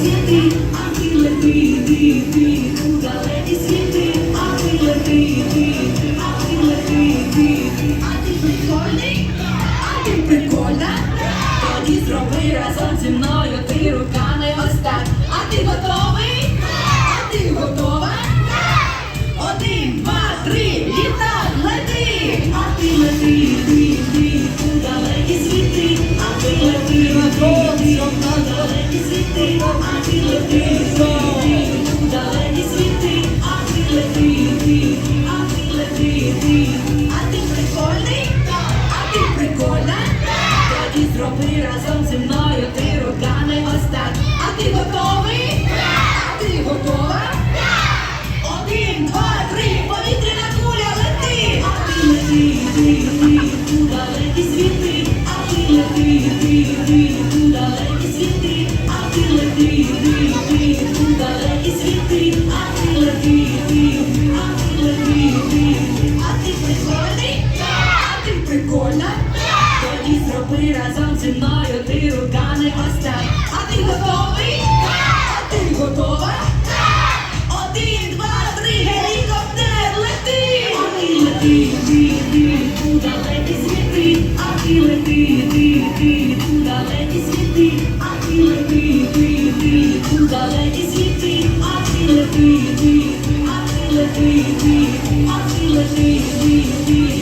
світи, а ти лети, ти, ти, у далекі світи, а ти лети, ти, а ти лети, ти, а ти прикольний, а ти прикольна. Тоді зроби разом зі мною ти руками ось так. А ти готовий? А ти готова? Прикольна, тоді зроби разом зі мною ти руками ось так. А ти готовий? А ти готова? Один, два, три, повітряна куля лети! А ти лети, ти, ти, у далекі світи, а ти лети, ти, ти, у далекі світи, а ти лети, ти, ти, у далекі світи, а ти лети, ти, а ти лети, ти, а ти прикольний, а ти прикольна, тоді разом зі мною ти руками ось так. А ти готовий? А ти готова? Один, два, три, гелікоптер, лети! А ти лети, ти, ти, у далекі світи, а ти лети, ти, ти, у далекі світи, а ти лети, ти, ти, у далекі світи, а ти лети, ти, а ти лети, ти, а ти лети, ти, ти,